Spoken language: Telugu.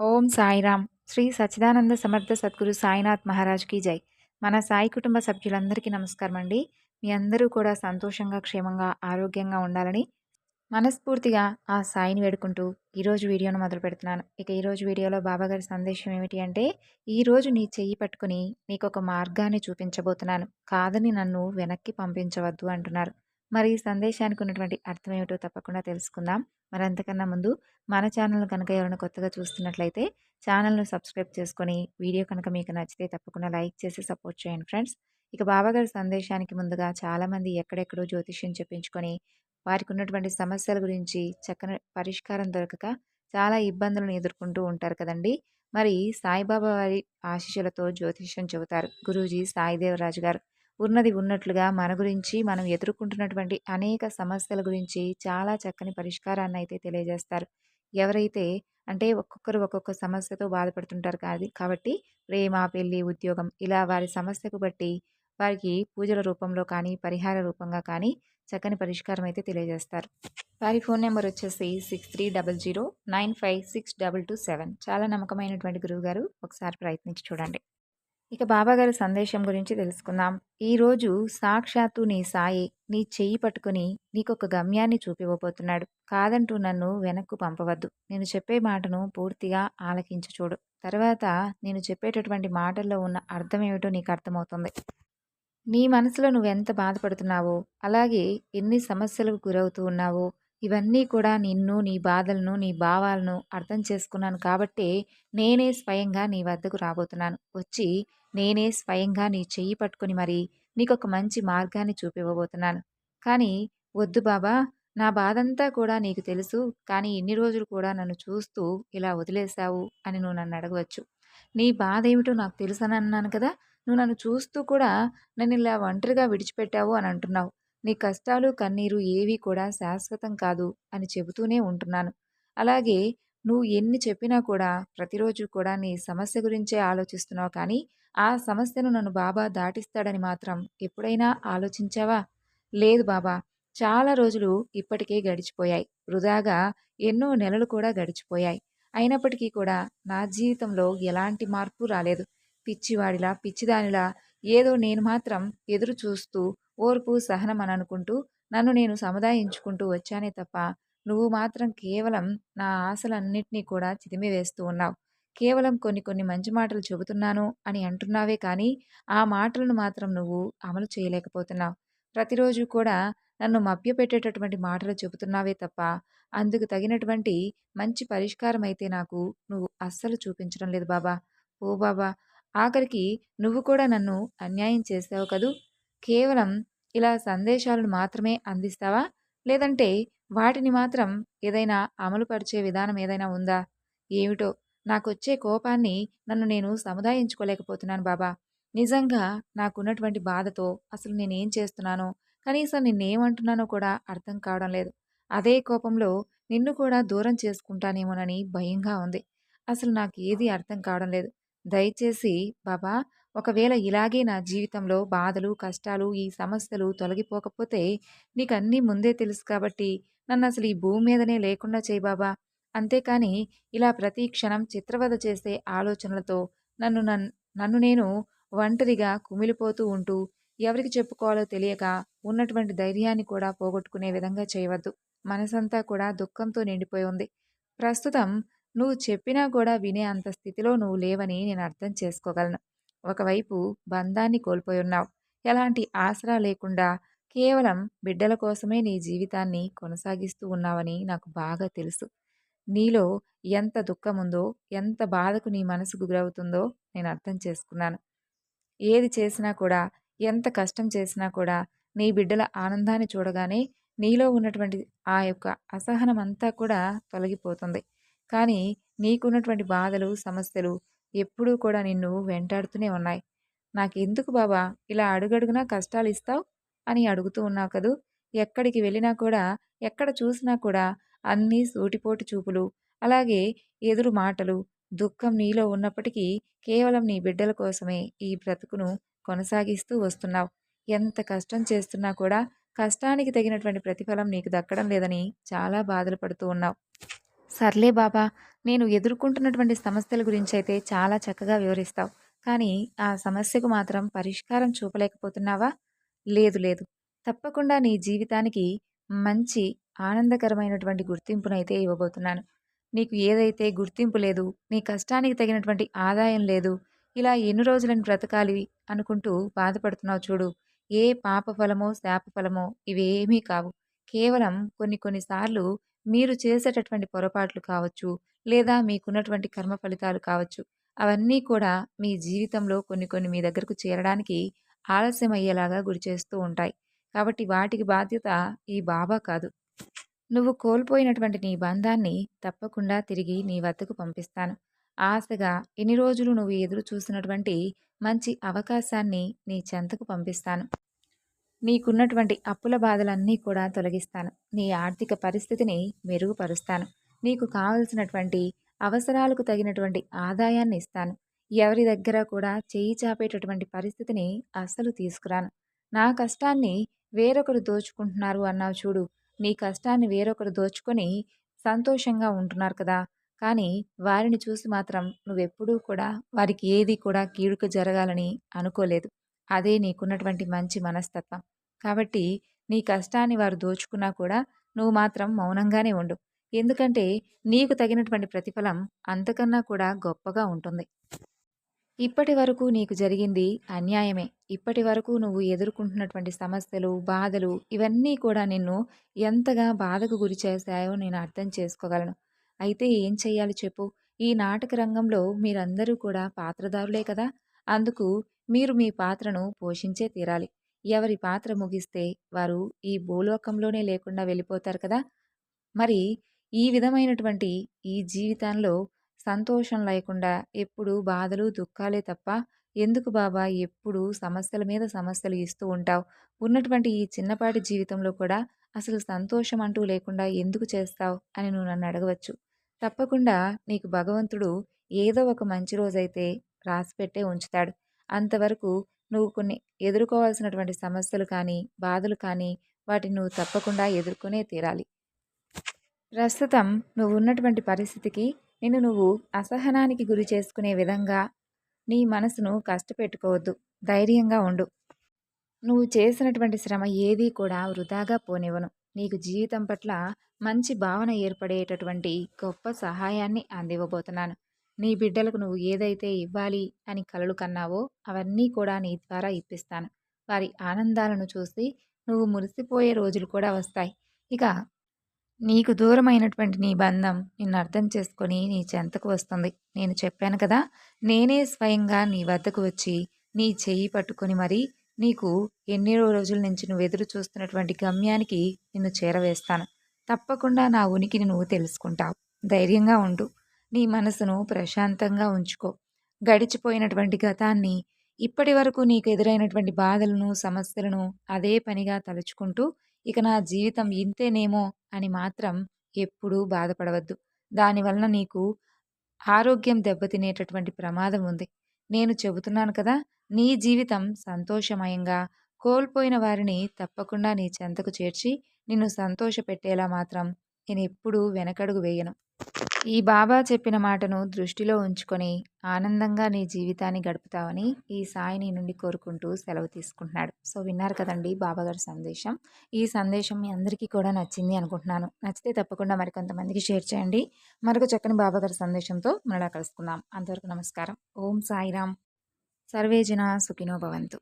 ఓం సాయిరామ్. శ్రీ సచ్చిదానంద సమర్థ సద్గురు సాయినాథ్ మహారాజ్కి జై. మన సాయి కుటుంబ సభ్యులందరికీ నమస్కారం అండి మీ అందరూ కూడా సంతోషంగా క్షేమంగా ఆరోగ్యంగా ఉండాలని మనస్ఫూర్తిగా ఆ సాయిని వేడుకుంటూ ఈరోజు వీడియోను మొదలు పెడుతున్నాను. ఇక ఈరోజు వీడియోలో బాబాగారి సందేశం ఏమిటి అంటే ఈరోజు నీ చెయ్యి పట్టుకుని నీకు ఒక మార్గాన్ని చూపించబోతున్నాను. కాదని నన్ను వెనక్కి పంపించవద్దు అంటున్నారు. మరి ఈ సందేశానికి ఉన్నటువంటి అర్థం ఏమిటో తప్పకుండా తెలుసుకుందాం. మరి అంతకన్నా ముందు మన ఛానల్ కనుక ఎవరైనా కొత్తగా చూస్తున్నట్లయితే ఛానల్ను సబ్స్క్రైబ్ చేసుకొని వీడియో కనుక మీకు నచ్చితే తప్పకుండా లైక్ చేసి సపోర్ట్ చేయండి ఫ్రెండ్స్. ఇక బాబాగారి సందేశానికి ముందుగా చాలామంది ఎక్కడెక్కడో జ్యోతిష్యం చెప్పించుకొని వారికి ఉన్నటువంటి సమస్యల గురించి చక్కని పరిష్కారం దొరకక చాలా ఇబ్బందులను ఎదుర్కొంటూ ఉంటారు కదండి. మరి సాయిబాబా వారి ఆశీస్సులతో జ్యోతిష్యం చెబుతారు. గురూజీ సాయిదేవరాజు గారు ఉన్నది ఉన్నట్లుగా మన గురించి మనం ఎదుర్కొంటున్నటువంటి అనేక సమస్యల గురించి చాలా చక్కని పరిష్కారాన్ని అయితే తెలియజేస్తారు. ఎవరైతే అంటే ఒక్కొక్కరు ఒక్కొక్క సమస్యతో బాధపడుతుంటారు కాదు కాబట్టి ప్రేమ పెళ్ళి ఉద్యోగం ఇలా వారి సమస్యకు బట్టి వారికి పూజల రూపంలో కానీ పరిహార రూపంగా కానీ చక్కని పరిష్కారం అయితే తెలియజేస్తారు. వారి ఫోన్ నెంబర్ వచ్చేసి six three double zero nine five six double two seven. చాలా నమ్మకమైనటువంటి గురువు గారు ఒకసారి ప్రయత్నించి చూడండి. ఇక బాబాగారి సందేశం గురించి తెలుసుకుందాం. ఈరోజు సాక్షాత్తు నీ సాయి నీ చెయ్యి పట్టుకుని నీకొక గమ్యాన్ని చూపివ్వబోతున్నాడు. కాదంటూ నన్ను వెనక్కు పంపవద్దు. నేను చెప్పే మాటను పూర్తిగా ఆలకించి చూడు. తర్వాత నేను చెప్పేటటువంటి మాటల్లో ఉన్న అర్థం ఏమిటో నీకు అర్థమవుతుంది. నీ మనసులో నువ్వెంత బాధపడుతున్నావో అలాగే ఎన్ని సమస్యలకు గురవుతూ ఉన్నావో ఇవన్నీ కూడా నిన్ను నీ బాధలను నీ భావాలను అర్థం చేసుకున్నాను కాబట్టే నేనే స్వయంగా నీ వద్దకు రాబోతున్నాను. వచ్చి నేనే స్వయంగా నీ చెయ్యి పట్టుకుని మరి నీకొక మంచి మార్గాన్ని చూపివ్వబోతున్నాను. కానీ వద్దు బాబా నా బాధంతా కూడా నీకు తెలుసు కానీ ఇన్ని రోజులు కూడా నన్ను చూస్తూ ఇలా వదిలేశావు అని నువ్వు నన్ను అడగవచ్చు. నీ బాధ ఏమిటో నాకు తెలుసు అని అన్నాను కదా నువ్వు నన్ను చూస్తూ కూడా నన్ను ఇలా ఒంటరిగా విడిచిపెట్టావు అని అంటున్నావు. నీ కష్టాలు కన్నీరు ఏవి కూడా శాశ్వతం కాదు అని చెబుతూనే ఉంటున్నాను. అలాగే నువ్వు ఎన్ని చెప్పినా కూడా ప్రతిరోజు కూడా నీ సమస్య గురించే ఆలోచిస్తున్నావు కానీ ఆ సమస్యను నన్ను బాబా దాటిస్తాడని మాత్రం ఎప్పుడైనా ఆలోచించావా? లేదు బాబా చాలా రోజులు ఇప్పటికే గడిచిపోయాయి. వృధాగా ఎన్నో నెలలు కూడా గడిచిపోయాయి. అయినప్పటికీ కూడా నా జీవితంలో ఎలాంటి మార్పు రాలేదు. పిచ్చివాడిలా పిచ్చిదానిలా ఏదో నేను మాత్రం ఎదురు చూస్తూ ఓర్పు సహనం అని అనుకుంటూ నన్ను నేను సముదాయించుకుంటూ వచ్చానే తప్ప నువ్వు మాత్రం కేవలం నా ఆశలన్నింటినీ కూడా చిదిమివేస్తూ ఉన్నావు. కేవలం కొన్ని కొన్ని మంచి మాటలు చెబుతున్నాను అని అంటున్నావే కానీ ఆ మాటలను మాత్రం నువ్వు అమలు చేయలేకపోతున్నావు. ప్రతిరోజు కూడా నన్ను మభ్యపెట్టేటటువంటి మాటలు చెబుతున్నావే తప్ప అందుకు తగినటువంటి మంచి పరిష్కారం అయితే నాకు నువ్వు అస్సలు చూపించడం లేదు బాబా. ఓ బాబా ఆఖరికి నువ్వు కూడా నన్ను అన్యాయం చేసావు కదూ? కేవలం ఇలా సందేశాలను మాత్రమే అందిస్తావా? లేదంటే వాటిని మాత్రం ఏదైనా అమలుపరిచే విధానం ఏదైనా ఉందా? ఏమిటో? నాకొచ్చే కోపాన్ని నన్ను నేను సముదాయించుకోలేకపోతున్నాను బాబా. నిజంగా నాకున్నటువంటి బాధతో అసలు నేనేం చేస్తున్నానో కనీసం నిన్నేమంటున్నానో కూడా అర్థం కావడం లేదు. అదే కోపంలో నిన్ను కూడా దూరం చేసుకుంటానేమోనని భయంగా ఉంది. అసలు నాకు ఏది అర్థం కావడం లేదు. దయచేసి బాబా ఒకవేళ ఇలాగే నా జీవితంలో బాధలు కష్టాలు ఈ సమస్యలు తొలగిపోకపోతే నీకన్నీ ముందే తెలుసు కాబట్టి నన్ను అసలు ఈ భూమి మీదనే లేకుండా చేయబాబా అంతేకాని ఇలా ప్రతి క్షణం చిత్రవద చేసే ఆలోచనలతో నన్ను నన్ను నేను ఒంటరిగా కుమిలిపోతూ ఉంటూ ఎవరికి చెప్పుకోవాలో తెలియక ఉన్నటువంటి ధైర్యాన్ని కూడా పోగొట్టుకునే విధంగా చేయవద్దు. మనసంతా కూడా దుఃఖంతో నిండిపోయి ఉంది. ప్రస్తుతం నువ్వు చెప్పినా కూడా వినే అంత స్థితిలో నువ్వు లేవని నేను అర్థం చేసుకోగలను. ఒకవైపు బంధాన్ని కోల్పోయి ఉన్నావు. ఎలాంటి ఆసరా లేకుండా కేవలం బిడ్డల కోసమే నీ జీవితాన్ని కొనసాగిస్తూ ఉన్నావని నాకు బాగా తెలుసు. నీలో ఎంత దుఃఖముందో ఎంత బాధకు నీ మనసు గురవుతుందో నేను అర్థం చేసుకున్నాను. ఏది చేసినా కూడా ఎంత కష్టం చేసినా కూడా నీ బిడ్డల ఆనందాన్ని చూడగానే నీలో ఉన్నటువంటి ఆ యొక్క అసహనం అంతా కూడా తొలగిపోతుంది. కానీ నీకున్నటువంటి బాధలు సమస్యలు ఎప్పుడూ కూడా నిన్ను వెంటాడుతూనే ఉన్నాయి. నాకెందుకు బాబా? ఇలా అడుగడుగునా కష్టాలు ఇస్తావు అని అడుగుతూ ఉన్నావు కదూ? ఎక్కడికి వెళ్ళినా కూడా ఎక్కడ చూసినా కూడా అన్నీ సూటిపోటు చూపులు. అలాగే ఎదురు మాటలు దుఃఖం నీలో ఉన్నప్పటికీ కేవలం నీ బిడ్డల కోసమే ఈ బ్రతుకును కొనసాగిస్తూ వస్తున్నావు. ఎంత కష్టం చేస్తున్నా కూడా కష్టానికి తగినటువంటి ప్రతిఫలం నీకు దక్కడం లేదని చాలా బాధలు పడుతూ ఉన్నావు. సర్లే బాబా నేను ఎదుర్కొంటున్నటువంటి సమస్యల గురించి అయితే చాలా చక్కగా వివరిస్తావు. కానీ ఆ సమస్యకు మాత్రం పరిష్కారం చూపలేకపోతున్నావా? లేదు లేదు. తప్పకుండా నీ జీవితానికి మంచి ఆనందకరమైనటువంటి గుర్తింపునైతే ఇవ్వబోతున్నాను. నీకు ఏదైతే గుర్తింపు లేదు, నీ కష్టానికి తగినటువంటి ఆదాయం లేదు, ఇలా ఎన్ని రోజులను బ్రతకాలి అనుకుంటూ బాధపడుతున్నావు చూడు. ఏ పాప ఫలమో, శాప ఫలమో ఇవేమీ కావు. కేవలం కొన్ని కొన్నిసార్లు మీరు చేసేటటువంటి పొరపాట్లు కావచ్చు, లేదా మీకున్నటువంటి కర్మ ఫలితాలు కావచ్చు. అవన్నీ కూడా మీ జీవితంలో కొన్ని కొన్ని మీ దగ్గరకు చేరడానికి ఆలస్యం అయ్యేలాగా గురి చేస్తూ ఉంటాయి. కాబట్టి వాటికి బాధ్యత ఈ బాబా కాదు. నువ్వు కోల్పోయినటువంటి నీ బంధాన్ని తప్పకుండా తిరిగి నీ వద్దకు పంపిస్తాను. ఆశగా ఎన్ని రోజులు నువ్వు ఎదురు చూసినటువంటి మంచి అవకాశాన్ని నీ చెంతకు పంపిస్తాను. నీకున్నటువంటి అప్పుల బాధలన్నీ కూడా తొలగిస్తాను. నీ ఆర్థిక పరిస్థితిని మెరుగుపరుస్తాను. నీకు కావలసినటువంటి అవసరాలకు తగినటువంటి ఆదాయాన్ని ఇస్తాను. ఎవరి దగ్గర కూడా చేయి చాపేటటువంటి పరిస్థితిని అస్సలు తీసుకురాను. నా కష్టాన్ని వేరొకరు దోచుకుంటున్నారు అన్నావు చూడు. నీ కష్టాన్ని వేరొకరు దోచుకొని సంతోషంగా ఉంటున్నారు కదా! కానీ వారిని చూసి మాత్రం నువ్వెప్పుడూ కూడా వారికి ఏది కూడా కీడుకు జరగాలని అనుకోలేదు. అదే నీకున్నటువంటి మంచి మనస్తత్వం. కాబట్టి నీ కష్టాన్ని వారు దోచుకున్నా కూడా నువ్వు మాత్రం మౌనంగానే ఉండు. ఎందుకంటే నీకు తగినటువంటి ప్రతిఫలం అంతకన్నా కూడా గొప్పగా ఉంటుంది. ఇప్పటి వరకు నీకు జరిగింది అన్యాయమే. ఇప్పటి వరకు నువ్వు ఎదుర్కొంటున్నటువంటి సమస్యలు, బాధలు ఇవన్నీ కూడా నిన్ను ఎంతగా బాధకు గురి చేశాయో నేను అర్థం చేసుకోగలను. అయితే ఏం చెయ్యాలి చెప్పు? ఈ నాటక రంగంలో మీరందరూ కూడా పాత్రధారులే కదా! అందుకు మీరు మీ పాత్రను పోషించే తీరాలి. ఎవరి పాత్ర ముగిస్తే వారు ఈ భూలోకంలోనే లేకుండా వెళ్ళిపోతారు కదా! మరి ఈ విధమైనటువంటి ఈ జీవితంలో సంతోషం లేకుండా ఎప్పుడు బాధలు, దుఃఖాలే తప్ప ఎందుకు బాబా ఎప్పుడు సమస్యల మీద సమస్యలు ఇస్తూ ఉంటావు? ఉన్నటువంటి ఈ చిన్నపాటి జీవితంలో కూడా అసలు సంతోషం అంటూ లేకుండా ఎందుకు చేస్తావు? అని నువ్వు నన్ను అడగవచ్చు. తప్పకుండా నీకు భగవంతుడు ఏదో ఒక మంచి రోజైతే రాసిపెట్టే ఉంచుతాడు. అంతవరకు నువ్వు కొన్ని ఎదుర్కోవాల్సినటువంటి సమస్యలు కానీ, బాధలు కానీ వాటిని నువ్వు తప్పకుండా ఎదుర్కొనే తీరాలి. ప్రస్తుతం నువ్వు ఉన్నటువంటి పరిస్థితికి నిన్ను నువ్వు అసహనానికి గురి చేసుకునే విధంగా నీ మనసును కష్టపెట్టుకోవద్దు. ధైర్యంగా ఉండు. నువ్వు చేసినటువంటి శ్రమ ఏదీ కూడా వృధాగా పోనివ్వను. నీకు జీవితం పట్ల మంచి భావన ఏర్పడేటటువంటి గొప్ప సహాయాన్ని అందివ్వబోతున్నాను. నీ బిడ్డలకు నువ్వు ఏదైతే ఇవ్వాలి అని కలలు కన్నావో అవన్నీ కూడా నీ ద్వారా ఇప్పిస్తాను. వారి ఆనందాలను చూసి నువ్వు మురిసిపోయే రోజులు కూడా వస్తాయి. ఇక నీకు దూరమైనటువంటి నీ బంధం నిన్ను అర్థం చేసుకొని నీ చెంతకు వస్తుంది. నేను చెప్పాను కదా! నేనే స్వయంగా నీ వద్దకు వచ్చి నీ చెయ్యి పట్టుకొని మరీ నీకు ఎన్నో రోజుల నుంచి నువ్వు ఎదురు చూస్తున్నటువంటి గమ్యానికి నిన్ను చేరవేస్తాను. తప్పకుండా నా ఉనికిని నువ్వు తెలుసుకుంటావు. ధైర్యంగా ఉండు. నీ మనసును ప్రశాంతంగా ఉంచుకో. గడిచిపోయినటువంటి గతాన్ని ఇప్పటి వరకు నీకు ఎదురైనటువంటి బాధలను, సమస్యలను అదే పనిగా తలుచుకుంటూ ఇక నా జీవితం ఇంతేనేమో అని మాత్రం ఎప్పుడూ బాధపడవద్దు. దానివలన నీకు ఆరోగ్యం దెబ్బతినేటటువంటి ప్రమాదం ఉంది. నేను చెబుతున్నాను కదా! నీ జీవితం సంతోషమయంగా కోల్పోయిన వారిని తప్పకుండా నీ చెంతకు చేర్చి నిన్ను సంతోషపెట్టేలా మాత్రం నేను ఎప్పుడూ వెనకడుగు వేయను. ఈ బాబా చెప్పిన మాటను దృష్టిలో ఉంచుకొని ఆనందంగా నీ జీవితాన్ని గడుపుతావని ఈ సాయి నీ నుండి కోరుకుంటూ సెలవు తీసుకుంటున్నాడు. సో విన్నారు కదండీ బాబాగారి సందేశం. ఈ సందేశం మీ అందరికీ కూడా నచ్చింది అనుకుంటున్నాను. నచ్చితే తప్పకుండా మరికొంతమందికి షేర్ చేయండి. మరొక చక్కని బాబాగారి సందేశంతో మరలా కలుసుకుందాం. అంతవరకు నమస్కారం. ఓం సాయిరామ్. సర్వేజన సుఖినో భవంతు.